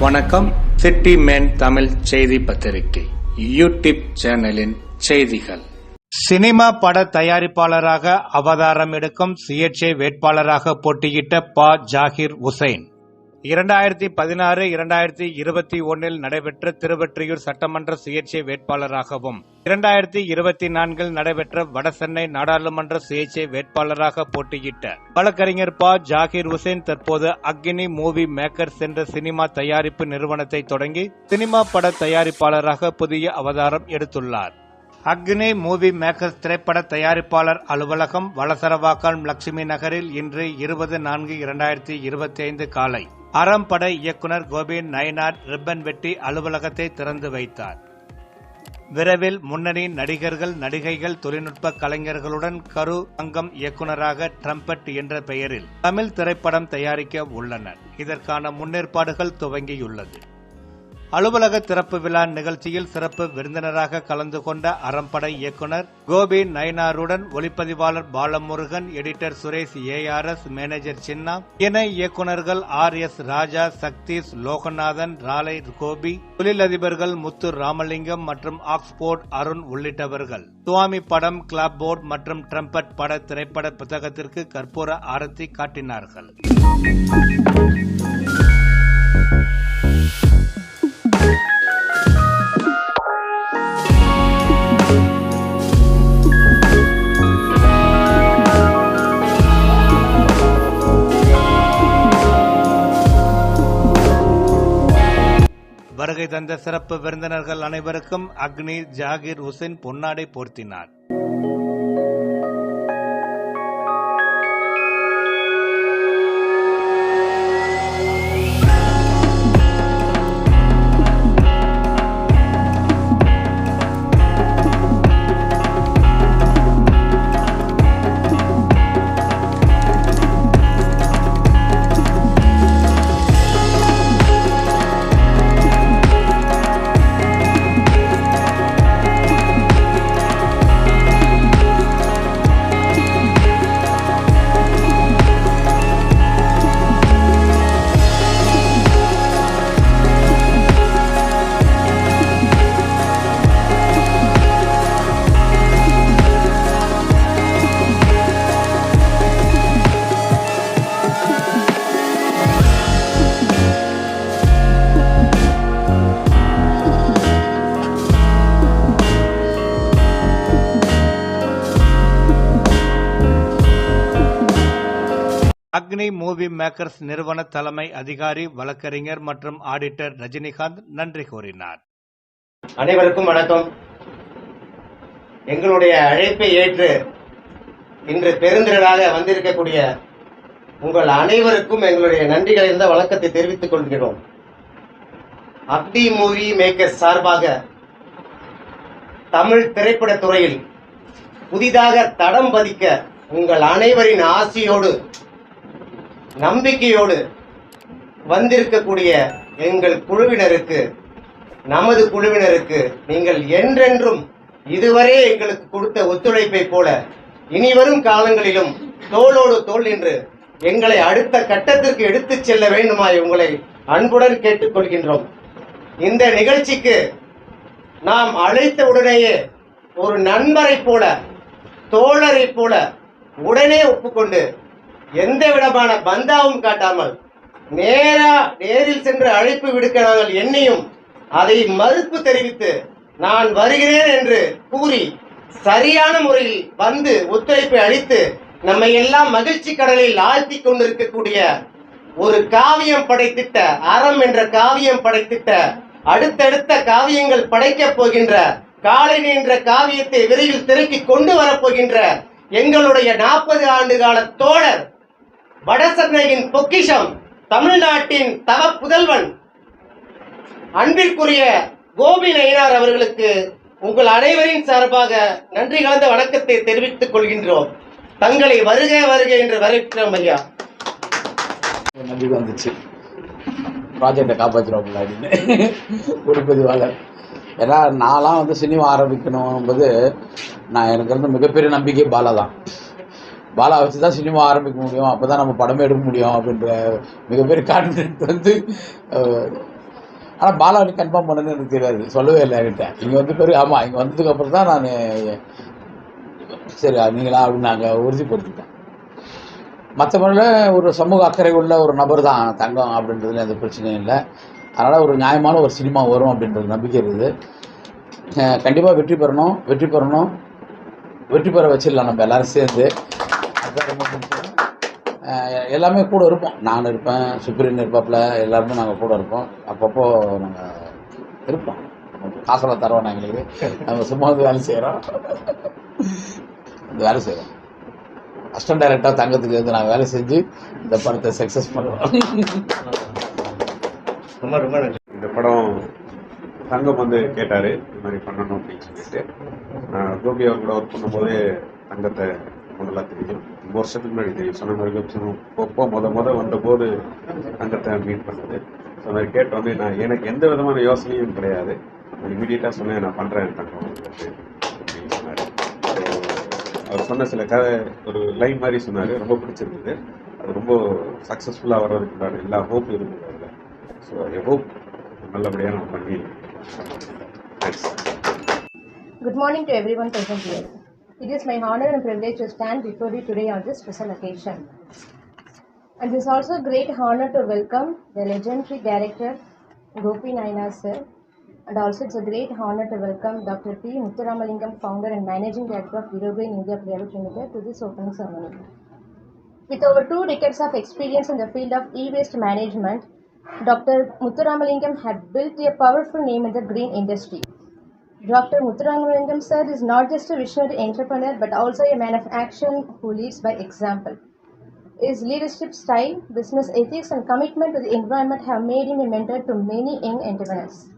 வணக்கம். City man Tamil செய்தி பத்திரிகை யூடியூப் சேனலின் செய்திகள். சினிமா பட தயாரிப்பாளராக அவதாரம் எடுக்கும் சுயேட்சை வேட்பாளராக போட்டியிட்ட ப. ஜாகிர் உசைன். இரண்டாயிரத்தி பதினாறு இரண்டாயிரத்தி இருபத்தி ஒன்னில் நடைபெற்ற திருவெற்றியூர் சட்டமன்ற சுயேட்சை வேட்பாளராகவும் இரண்டாயிரத்தி இருபத்தி நான்கில் நடைபெற்ற வடசென்னை நாடாளுமன்ற சுயேட்சை வேட்பாளராக போட்டியிட்ட வழக்கறிஞர் ப. ஜாகிர் ஹுசேன் தற்போது அக்னி மூவி மேக்கர்ஸ் என்ற சினிமா தயாரிப்பு நிறுவனத்தை தொடங்கி சினிமா பட தயாரிப்பாளராக புதிய அவதாரம் எடுத்துள்ளார். அக்னி மூவி மேக்கர்ஸ் திரைப்பட தயாரிப்பாளர் அலுவலகம் வளசரவாக்கம் லட்சுமி நகரில் இன்று இருபது நான்கு இரண்டாயிரத்தி இருபத்தி ஐந்து காலை. அறம் பட இயக்குனர் கோபி நயனார் ரிப்பன் வெட்டி அலுவலகத்தை திறந்து வைத்தார். விரைவில் முன்னணி நடிகர்கள் நடிகைகள் தொழில்நுட்ப கலைஞர்களுடன் கரு அங்கம் இயக்குனராக ட்ரம்பட் என்ற பெயரில் தமிழ் திரைப்படம் தயாரிக்க உள்ளனர். இதற்கான முன்னேற்பாடுகள் துவங்கியுள்ளது. அலுவலக திறப்பு விழா நிகழ்ச்சியில் சிறப்பு விருந்தினராக கலந்து கொண்ட அறம்படை இயக்குனர் கோபி நயனாருடன் ஒளிப்பதிவாளர் Balamurugan editor Suresh ARS manager Chinna இணை இயக்குநர்கள் ஆர் எஸ் ராஜா சக்தீஷ் லோகநாதன் ராலை கோபி தொழிலதிபர்கள் முத்து ராமலிங்கம் மற்றும் ஆக்ஸ்போர்ட் அருண் உள்ளிட்டவர்கள். சுவாமி படம் கிளாப் போர்ட் மற்றும் ட்ரம்பட் பட திரைப்பட புத்தகத்திற்கு கற்பூர ஆரத்தி காட்டினார்கள். வருகை தந்த சிறப்பு விருந்தினர்கள் அனைவருக்கும் அக்னி ஜாகிர் உசேன் பொன்னாடை போர்த்தினார். அக்னி மூவி மேக்கர்ஸ் நிறுவன தலைமை அதிகாரி வழக்கறிஞர் மற்றும் ஆடிட்டர் ரஜினிகாந்த் நன்றி கூறினார். அனைவருக்கும் வணக்கம். எங்களுடைய அழைப்பை ஏற்று இன்று பெருந்திரளாக வந்திருக்கக்கூடிய உங்கள் அனைவருக்கும் எங்களுடைய நன்றிகள் இருந்த வழக்கத்தை தெரிவித்துக் கொள்கிறோம். அப்டி மூவி மேக்கர்ஸ் சார்பாக தமிழ் திரைப்பட துறையில் புதிதாக தடம் பதிக்க உங்கள் அனைவரின் ஆசியோடு நம்பிக்கையோடு வந்திருக்கக்கூடிய எங்கள் குழுவினருக்கு நமது குழுவினருக்கு நீங்கள் என்றென்றும் இதுவரை எங்களுக்கு கொடுத்த ஒத்துழைப்பை போல இனிவரும் காலங்களிலும் தோளோடு தோள் நின்று எங்களை அடுத்த கட்டத்திற்கு எடுத்துச் செல்ல வேண்டுமாய் உங்களை அன்புடன் கேட்டுக்கொள்கின்றோம். இந்த நிகழ்ச்சிக்கு நாம் அழைத்த உடனேயே ஒரு நண்பரைப் போல தோழரைப் போல உடனே ஒப்புக்கொண்டு எந்த விதமான பந்தாவும் காட்டாமல் நேரா நேரில் சென்று அழைப்பு விடுக்க நாங்கள் அதை மறுப்பு தெரிவித்து நான் வருகிறேன் என்று கூறி சரியான முறையில் வந்து ஒத்துழைப்பை அளித்து நம்மை எல்லாம் மகிழ்ச்சி கடலில் ஆழ்த்தி கொண்டிருக்கக்கூடிய ஒரு காவியம் படைத்திட்ட அறம் என்ற காவியம் படைத்திட்ட அடுத்தடுத்த காவியங்கள் படைக்கப் போகின்ற காலனி என்ற காவியத்தை விரைவில் திருக்கி கொண்டு வரப்போகின்ற எங்களுடைய நாற்பது ஆண்டு கால தோழர் வடசென்னையின் பொக்கிஷம் தமிழ்நாட்டின் தவ புதல்வன். அன்பிற்குரிய கோபி நயினார் அவர்களுக்கு உங்கள் அனைவரின் சார்பாக நன்றி கலந்த வணக்கத்தை தெரிவித்துக் கொள்கின்றோம். தங்களை வருக வருக என்று வரவேற்கிறோம் ஐயா. நம்பிக்கை வந்துச்சு. ப்ராஜெக்டை காப்பாற்றிடுவோம்ல அப்படின்னு ஒளிப்பதிவாளர் ஏன்னா நான்லாம் வந்து சினிமா ஆரம்பிக்கணும்போது நான் எனக்கு இருந்த மிகப்பெரிய நம்பிக்கை பாலா தான் பாலா வச்சு தான் சினிமா ஆரம்பிக்க முடியும். அப்போ தான் நம்ம படமே எடுக்க முடியும் அப்படின்ற மிகப்பெரிய கான்ஃபிடென்ட் வந்து ஆனால் பாலாவணி கன்ஃபார்ம் பண்ணணும்னு எனக்கு தெரியாது. சொல்லவே இல்லை என்கிட்ட. இங்கே வந்து பெரிய ஆமாம் இங்கே வந்ததுக்கப்புறம் தான் நான் சரி நீங்களா அப்படின்னு நாங்கள் உறுதிப்படுத்திட்டேன் மற்றபடியில் ஒரு சமூக அக்கறை உள்ள ஒரு நபர் தான் தங்கம் அப்படின்றதுல எந்த பிரச்சனையும் இல்லை. அதனால் ஒரு நியாயமான ஒரு சினிமா வரும் அப்படின்றது நம்பிக்கை இருக்குது. கண்டிப்பாக வெற்றி பெறணும் வெற்றி பெறணும். வெற்றி பெற வச்சிடலாம் நம்ம எல்லோரும் சேர்ந்து. ரொம்ப எல்லாமே கூட இருப்போம். நான் இருப்பேன் சுப்ரீன் இருப்பாப்புல எல்லாருமே நாங்கள் கூட இருப்போம். அப்பப்போ நாங்கள் இருப்போம். காசெல்லாம் தருவோம் எங்களுக்கு நம்ம சும்மா வந்து வேலை செய்கிறோம் இந்த வேலை செய்கிறோம் அசிஸ்டன்ட் டைரக்டர் தங்கத்துக்கு வந்து நாங்கள் வேலை செஞ்சு இந்த படத்தை சக்ஸஸ் பண்ணுவோம் ரொம்ப ரொம்ப நன்றி. இந்த படம் தங்கம் வந்து கேட்டார் இது மாதிரி பண்ணணும் அப்படின்னு சொல்லிட்டு. நான் கோபி அவர் கூட ஒர்க் பண்ணும்போது தங்கத்தை நல்லா தெரியும். ரொம்ப வருஷத்துக்கு முன்னாடி தெரியும். சொன்ன மாதிரி வெப்சனும் அப்போ முத முத வந்தபோது அங்கத்தை மீட் பண்ணது. ஸோ நான் கேட்டு வந்து நான் எனக்கு எந்த விதமான யோசனையும் கிடையாது. இமீடியட்டாக சொன்னேன் நான் பண்ணுறேன் பண்ணுறேன் அப்படின்னு சொன்னார். அவர் சொன்ன சில கதை ஒரு லைன் மாதிரி சொன்னார். ரொம்ப பிடிச்சிருந்தது. அது ரொம்ப சக்ஸஸ்ஃபுல்லாக வர்றதுக்குண்டான எல்லா ஹோப்பும் இருந்தது அதில். ஸோ ஐ ஹோப் நல்லபடியாக நான் பண்ணி thanks Good morning to everyone present here. It is my honor and privilege to stand before you today on this special occasion. And it is also a great honor to welcome the legendary director Gopi Naina sir. And also it's a great honor to welcome Dr. P. Muthuramalingam, founder and managing director of Virogo in India Private Limited to this opening ceremony. With over two decades of experience in the field of e-waste management, Dr. Muthuramalingam had built a powerful name in the green industry. Dr. Muthuramalingam sir is not just a visionary entrepreneur but also a man of action who leads by example. His leadership style, business ethics, and commitment to the environment have made him a mentor to many young entrepreneurs.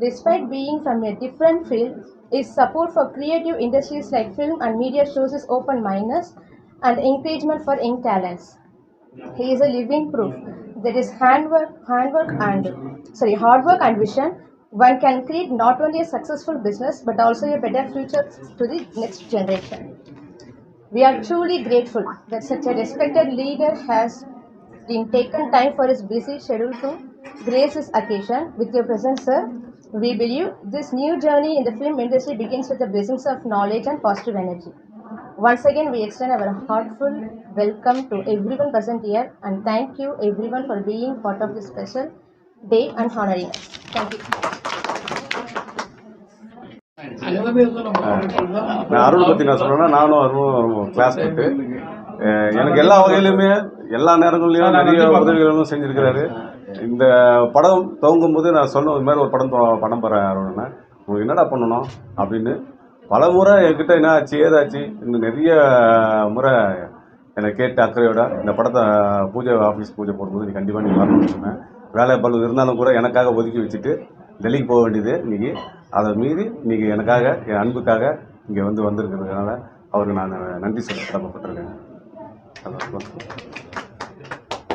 Despite being from a different field, his support for creative industries like film and media shows his open mindedness and encouragement for young talents. He is a living proof that is handwork, handwork and sorry, hard work and vision. One can create not only a successful business but also a better future to the next generation. We are truly grateful that such a respected leader has been taken time for his busy schedule to grace this occasion with your presence, sir. We believe this new journey in the film industry begins with the blessings of knowledge and positive energy. Once again, we extend our heartfelt welcome to everyone present here and thank you everyone for being part of this special day and honoring us. Thank you. நான் அருள் பற்றி நான் சொன்னேன்னா நானும் அருணும் class போட்டு எனக்கு எல்லா வகையிலுமே எல்லா நேரங்கள்லையும் நிறைய உதவிகளும் செஞ்சிருக்கிறாரு. இந்த படம் துவங்கும் போது நான் சொன்ன இது மாதிரி ஒரு படம் படம் போகிறேன் அருள்னு உங்களுக்கு என்னடா பண்ணணும்? அப்படின்னு பல முறை என்கிட்ட என்ன ஆச்சு ஏதாச்சு இன்னும் நிறைய முறை என்னை கேட்டு அக்கறையோட இந்த படத்தை பூஜை ஆஃபீஸ் பூஜை போடும்போது நீ கண்டிப்பாக நீ வரணும்னு சொன்னேன். வேலை பளு இருந்தாலும் கூட எனக்காக ஒதுக்கி வச்சுட்டு டெல்லிக்கு போக வேண்டியது இன்னைக்கு அதை மீறி இன்னைக்கு எனக்காக என் அன்புக்காக இங்கே வந்து வந்திருக்கிறதுனால அவருக்கு நான் நன்றி சொல்ல கடமைப்பட்டிருக்கேன்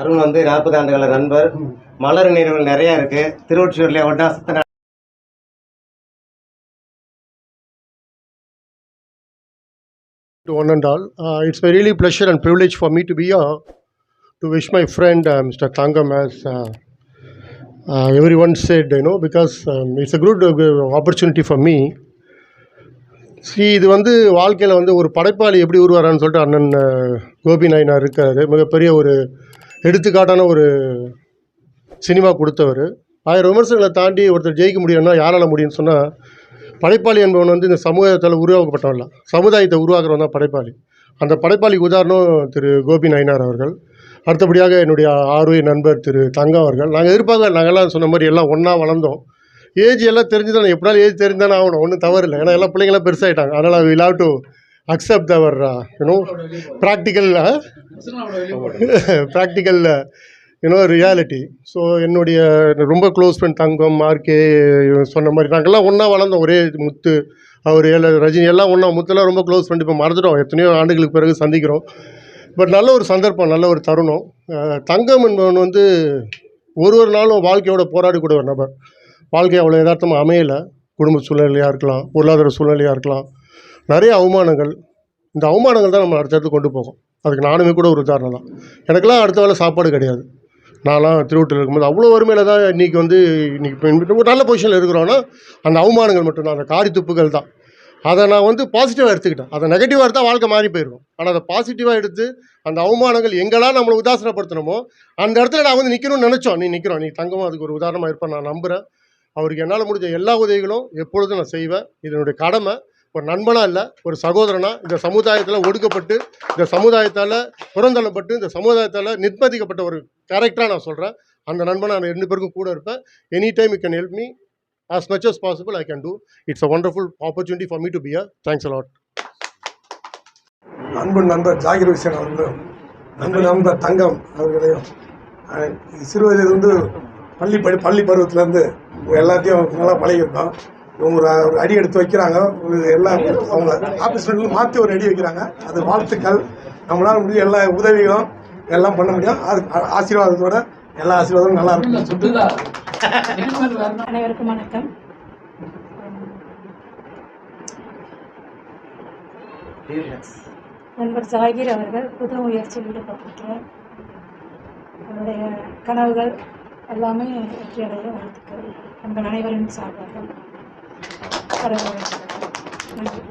அருண் வந்து நாற்பது ஆண்டுகால நண்பர் மலர் நினைவுகள் நிறைய இருக்கு திருவொற்றியூர்ல ஒன்னா சுத்தின one and all. Uh, it's my really pleasure and privilege for me to be here to wish my friend uh, Mr. Tangam as uh, Uh, everyone said, you know, because um, it's a good uh, opportunity for me. Sri இது வந்து வாழ்க்கையில் வந்து ஒரு படைப்பாளி எப்படி உருவாரான்னு சொல்லிட்டு அண்ணன் uh, Gopi Nayanar இருக்காரு. மிகப்பெரிய ஒரு எடுத்துக்காட்டான ஒரு சினிமா கொடுத்தவர். ஆயிரம் விமர்சனங்களை தாண்டி ஒருத்தர் ஜெயிக்க முடியும்னா யாரால் முடியும்னு சொன்னால் படைப்பாளி என்பவன் வந்து இந்த சமூகத்தில் உருவாக்கப்பட்டவன்ல சமுதாயத்தை உருவாக்குறவன் தான் படைப்பாளி. அந்த படைப்பாளிக்கு உதாரணம் திரு கோபி நாயனார் அவர்கள். அடுத்தபடியாக என்னுடைய ஆர்வை நண்பர் திரு தங்கம் அவர்கள். நாங்கள் இருப்பாங்க நாங்கள்லாம் சொன்ன மாதிரி எல்லாம் ஒன்றா வளர்ந்தோம். ஏஜ் எல்லாம் தெரிஞ்சுதான் எப்படினாலும் ஏஜ் தெரிஞ்சுதான் ஆகணும் ஒன்றும் தவறு இல்லை. ஏன்னா எல்லாம் பிள்ளைங்களாம் பெருசாகிட்டாங்க அதனால் will have to accept our you know practical practical you know reality so என்னுடைய ரொம்ப க்ளோஸ் ஃப்ரெண்ட் தங்கம் ஆர்கே சொன்ன மாதிரி நாங்கள்லாம் ஒன்றா வளர்ந்தோம். ஒரே முத்து அவர் ஏழு ரஜினி எல்லாம் ஒன்றா முத்துலாம் ரொம்ப க்ளோஸ் ஃப்ரெண்ட் இப்போ மறந்துட்டோம். எத்தனையோ ஆண்டுகளுக்கு பிறகு சந்திக்கிறோம். பட் நல்ல ஒரு சந்தர்ப்பம் நல்ல ஒரு தருணம். தங்கம் என்பவன் வந்து ஒரு ஒரு நாளும் வாழ்க்கையோட போராடக்கூடிய ஒரு நபர். வாழ்க்கை அவ்வளோ யதார்த்தமாக அமையலை. குடும்ப சூழ்நிலையாக இருக்கலாம் பொருளாதார சூழ்நிலையாக இருக்கலாம். நிறைய அவமானங்கள். இந்த அவமானங்கள் தான் நம்ம அடுத்தடுத்து கொண்டு போகும். அதுக்கு நானுமே கூட ஒரு உதாரணம் தான். எனக்கெல்லாம் அடுத்த வேளை சாப்பாடு கிடையாது. நான்லாம் திருவட்டூர் இருக்கும்போது அவ்வளோ வறுமையில் தான் இன்றைக்கி வந்து இன்றைக்கி ஒரு நல்ல பொசிஷனில் இருக்கிறோன்னா அந்த அவமானங்கள் மட்டும்தான். அந்த காரி துப்புகள் தான். அதை நான் வந்து பாசிட்டிவாக எடுத்துக்கிட்டேன். அதை நெகட்டிவாக எடுத்தால் வாழ்க்கை மாறி போயிருக்கும் ஆனால் அதை பாசிட்டிவாக எடுத்து அந்த அவமானங்கள் எங்கெல்லாம் நம்மளை உதாசனப்படுத்தணுமோ அந்த இடத்துல நான் வந்து நிற்கணும்னு நினச்சோம். நீ நிற்கிறோம் நீ தங்கமும் அதுக்கு ஒரு உதாரணமாக இருப்பேன் நான் நம்புகிறேன் அவருக்கு என்னால் முடிஞ்ச எல்லா உதவிகளும் எப்பொழுதும் நான் செய்வேன். இதனுடைய கடமை. ஒரு நண்பனாக இல்லை ஒரு சகோதரனா இந்த சமுதாயத்தில் ஒடுக்கப்பட்டு இந்த சமுதாயத்தால் புறந்தள்ளப்பட்டு இந்த சமுதாயத்தால் நிர்பந்திக்கப்பட்ட ஒரு கேரக்டராக நான் சொல்கிறேன் அந்த நண்பனை நான் ரெண்டு பேருக்கும் கூட இருப்பேன். Any time you can help me as much as possible I can do. It's a wonderful opportunity for me to be here. Thanks a lot. அன்பு நண்பர் ஜாகிர் ஹுசேன் அவர்களும் அன்பு நண்பர் தங்கம் அவர்களையும் சிறு வயதிலிருந்து பள்ளி படி பள்ளி பருவத்திலேருந்து எல்லாத்தையும் நல்லா பழகியிருக்கோம் இவங்க ஒரு ஒரு அடி எடுத்து வைக்கிறாங்க எல்லா அவங்க ஆஃபீஸ்லேருந்து மாற்றி ஒரு அடி வைக்கிறாங்க அது வாழ்த்துக்கள் நம்மளால் முடியும் எல்லா உதவிகளும் எல்லாம் பண்ண முடியும் அது ஆசீர்வாதத்தோட எல்லா ஆசீர்வாதமும் நல்லா இருக்கும் அனைவருக்கும் வணக்கம். நண்பர் ஜாகிர் அவர்கள் புது முயற்சியில் ஈடுபட்டிருக்கிறார் அவருடைய கனவுகள் எல்லாமே வெற்றியடைய வாழ்த்துக்கள். நண்பர் அனைவரும் சார்பாக நன்றி.